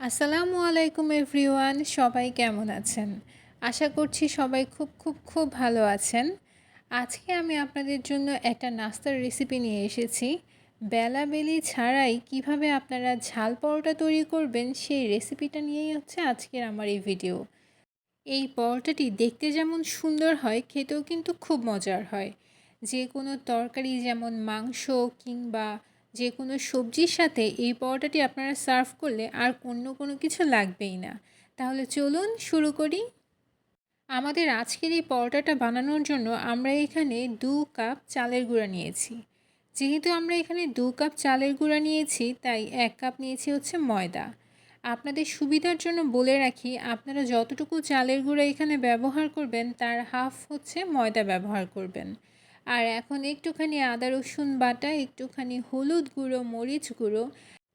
আসসালামু আলাইকুম এভরিওয়ান, সবাই কেমন আছেন? আশা করছি সবাই খুব খুব খুব ভালো আছেন। আজকে আমি আপনাদের জন্য একটা নাস্তার রেসিপি নিয়ে এসেছি। বেলাবেলি ছাড়াই কীভাবে আপনারা ঝাল পরোটা তৈরি করবেন সেই রেসিপিটা নিয়েই হচ্ছে আজকের আমার এই ভিডিও এই পরোটাটি দেখতে যেমন সুন্দর হয়, খেতেও কিন্তু খুব মজার হয়। যে কোনো তরকারি যেমন মাংস কিংবা যে কোনো সবজির সাথে এই পরোটাটি আপনারা সার্ভ করলে আর অন্য কোনো কিছু লাগবেই না। তাহলে চলুন শুরু করি। আমাদের আজকের এই পরোটাটা বানানোর জন্য আমরা এখানে দু কাপ চালের গুঁড়া নিয়েছি। যেহেতু আমরা এখানে দু কাপ চালের গুঁড়া নিয়েছি, তাই এক কাপ নিয়েছি হচ্ছে ময়দা। আপনাদের সুবিধার জন্য বলে রাখি, আপনারা যতটুকু চালের গুঁড়া এখানে ব্যবহার করবেন, তার হাফ হচ্ছে ময়দা ব্যবহার করবেন। আর এখন একটুখানি আদা, রসুন বাটা, একটুখানি হলুদ গুঁড়ো, মরিচ গুঁড়ো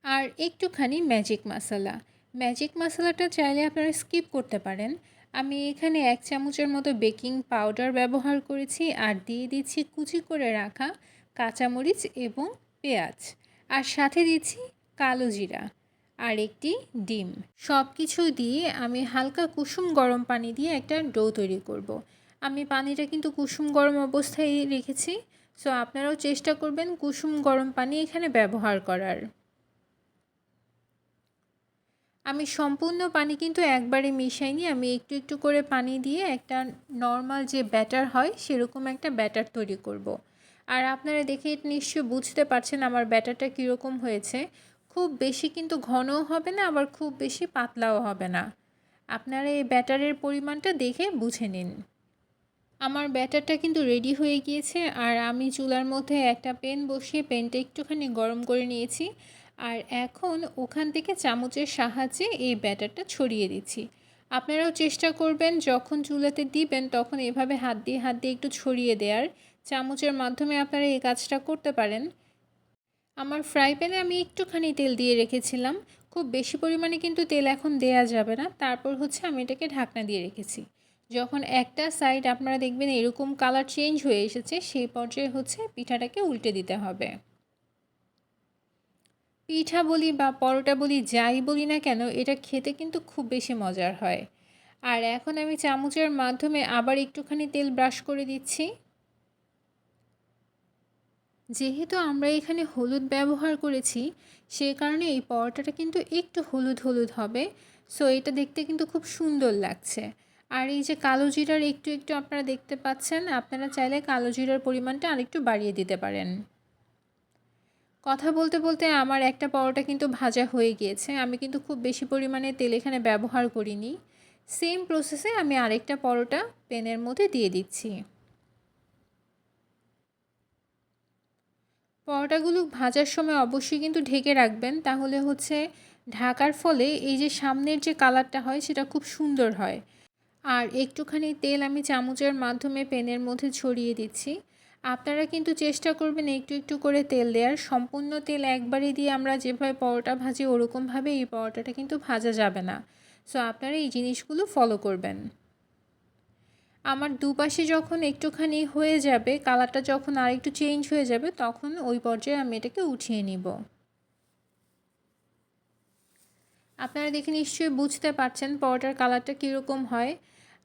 আর একটুখানি ম্যাজিক মশলা ম্যাজিক মশলাটা চাইলে আপনারা স্কিপ করতে পারেন। আমি এখানে এক চামচের মতো বেকিং পাউডার ব্যবহার করেছি আর দিয়ে দিচ্ছি কুচি করে রাখা কাঁচামরিচ এবং পেঁয়াজ। আর সাথে দিচ্ছি কালো জিরা আর একটি ডিম। সব কিছু দিয়ে আমি হালকা কুসুম গরম পানি দিয়ে একটা ডো তৈরি করব। আমি পানিটা কিন্তু কুসুম গরম অবস্থায় রেখেছি সো আপনারাও চেষ্টা করবেন কুসুম গরম পানি এখানে ব্যবহার করার। আমি সম্পূর্ণ পানি কিন্তু একবারে মিশাইনি, আমি একটু একটু করে পানি দিয়ে একটা নর্মাল যে ব্যাটার হয় সেরকম একটা ব্যাটার তৈরি করব। আর আপনারা দেখে নিশ্চয় বুঝতে পারছেন আমার ব্যাটারটা কীরকম হয়েছে। খুব বেশি কিন্তু ঘনও হবে না, আবার খুব বেশি পাতলাও হবে না। আপনারা এই ব্যাটারের পরিমাণটা দেখে বুঝে নিন। আমার ব্যাটারটা কিন্তু রেডি হয়ে গিয়েছে আর আমি চুলার মধ্যে একটা পেন বসিয়ে পেনটা একটুখানি গরম করে নিয়েছি আর এখন ওখান থেকে চামচের সাহায্যে এই ব্যাটারটা ছড়িয়ে দিচ্ছি। আপনারাও চেষ্টা করবেন যখন চুলাতে দিবেন তখন এভাবে হাত দিয়ে হাত দিয়ে একটু ছড়িয়ে দেওয়ার। চামচের মাধ্যমে আপনারা এই কাজটা করতে পারেন। আমার ফ্রাই প্যানে আমি একটুখানি তেল দিয়ে রেখেছিলাম। খুব বেশি পরিমাণে কিন্তু তেল এখন দেয়া যাবে না। তারপর হচ্ছে আমি এটাকে ঢাকনা দিয়ে রেখেছি। যখন একটা সাইড আপনারা দেখবেন এরকম কালার চেঞ্জ হয়ে এসেছে, সেই পর্যায়ে হচ্ছে পিঠাটাকে উল্টে দিতে হবে। পিঠা বলি বা পরোটা বলি, যাই বলি না কেন, এটা খেতে কিন্তু খুব বেশি মজার হয়। আর এখন আমি চামচের মাধ্যমে আবার একটুখানি তেল ব্রাশ করে দিচ্ছি। যেহেতু আমরা এখানে হলুদ ব্যবহার করেছি, সে কারণে এই পরোটাটা কিন্তু একটু হলুদ হলুদ হবে। সো এটা দেখতে কিন্তু খুব সুন্দর লাগছে। আর এই যে কালো জিরার একটু একটু আপনারা দেখতে পাচ্ছেন, আপনারা চাইলে কালো জিরার পরিমাণটা আরেকটু বাড়িয়ে দিতে পারেন। কথা বলতে বলতে আমার একটা পরোটা কিন্তু ভাজা হয়ে গিয়েছে। আমি কিন্তু খুব বেশি পরিমাণে তেল এখানে ব্যবহার করিনি। সেম প্রসেসে আমি আরেকটা পরোটা পেনের মধ্যে দিয়ে দিচ্ছি। পরোটাগুলো ভাজার সময় অবশ্যই কিন্তু ঢেকে রাখবেন, তাহলে হচ্ছে ঢাকার ফলে এই যে সামনের যে কালারটা হয় সেটা খুব সুন্দর হয়। আর একটুখানি তেল আমি চামচের মাধ্যমে পেনের মধ্যে ছড়িয়ে দিচ্ছি। আপনারা কিন্তু চেষ্টা করবেন একটু একটু করে তেল দেওয়ার। সম্পূর্ণ তেল একবারে দিয়ে আমরা যেভাবে পরোটা ভাজি, ওরকমভাবে এই পরোটাটা কিন্তু ভাজা যাবে না। সো আপনারা এই জিনিসগুলো ফলো করবেন। আমার দুপাশে যখন একটুখানি হয়ে যাবে, কালারটা যখন আর একটু চেঞ্জ হয়ে যাবে, তখন ওই পর্যায়ে আমি এটাকে উঠিয়ে নিব। আপনারা দেখে নিশ্চয়ই বুঝতে পারছেন পরোটার কালারটা কীরকম হয়।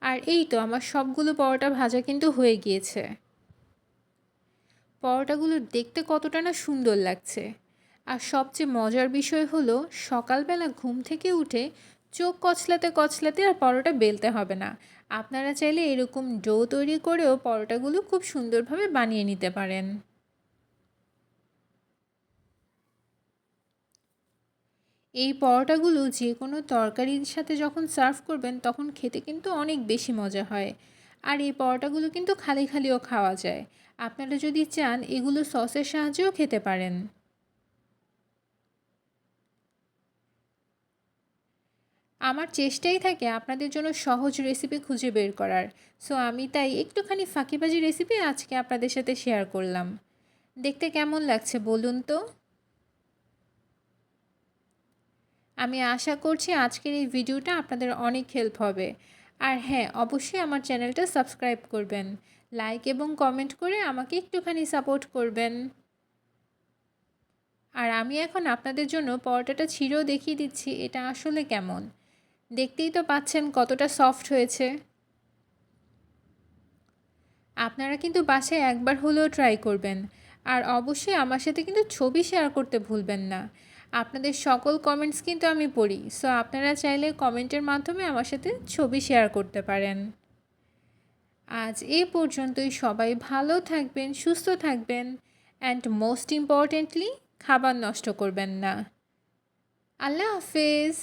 আর এই তো আমার সবগুলো পরোটা ভাজা কিন্তু হয়ে গিয়েছে। পরোটাগুলো দেখতে কতটা না সুন্দর লাগছে। আর সবচেয়ে মজার বিষয় হলো, সকালবেলা ঘুম থেকে উঠে চোখ কচলাতে কচলাতে আর পরোটা বেলতে হবে না। আপনারা চাইলে এরকম ডো তৈরি করেও পরোটাগুলো খুব সুন্দরভাবে বানিয়ে নিতে পারেন। এই পরোটাগুলো যে কোনো তরকারির সাথে যখন সার্ভ করবেন, তখন খেতে কিন্তু অনেক বেশি মজা হয়। আর এই পরোটাগুলো কিন্তু খালি খালিও খাওয়া যায়। আপনারা যদি চান, এগুলো সসের সাহায্যেও খেতে পারেন। আমার চেষ্টাই থাকে আপনাদের জন্য সহজ রেসিপি খুঁজে বের করার। সো আমি তাই একটুখানি ফাঁকিবাজি রেসিপি আজকে আপনাদের সাথে শেয়ার করলাম। দেখতে কেমন লাগছে বলুন তো? আমি আশা করছি আজকের এই ভিডিওটা আপনাদের অনেক হেল্প হবে। আর হ্যাঁ অবশ্যই আমার চ্যানেলটা সাবস্ক্রাইব করবেন। লাইক এবং কমেন্ট করে আমাকে একটুখানি সাপোর্ট করবেন। আর আমি এখন আপনাদের জন্য পরোটাটা ছিঁড়েও দেখিয়ে দিচ্ছি, এটা আসলে কেমন? দেখতেই তো পাচ্ছেন কতটা সফট হয়েছে। আপনারা কিন্তু বাসায় একবার হলেও ট্রাই করবেন। আর অবশ্যই আমার সাথে কিন্তু ছবি শেয়ার করতে ভুলবেন না। আপনাদের সকল কমেন্টস কিন্তু আমি পড়ি। সো আপনারা চাইলে কমেন্টের মাধ্যমে আমার সাথে ছবি শেয়ার করতে পারেন। আজ এ পর্যন্তই। সবাই ভালো থাকবেন, সুস্থ থাকবেন অ্যান্ড মোস্ট ইম্পর্টেন্টলি খাবার নষ্ট করবেন না। আল্লাহ হাফেজ।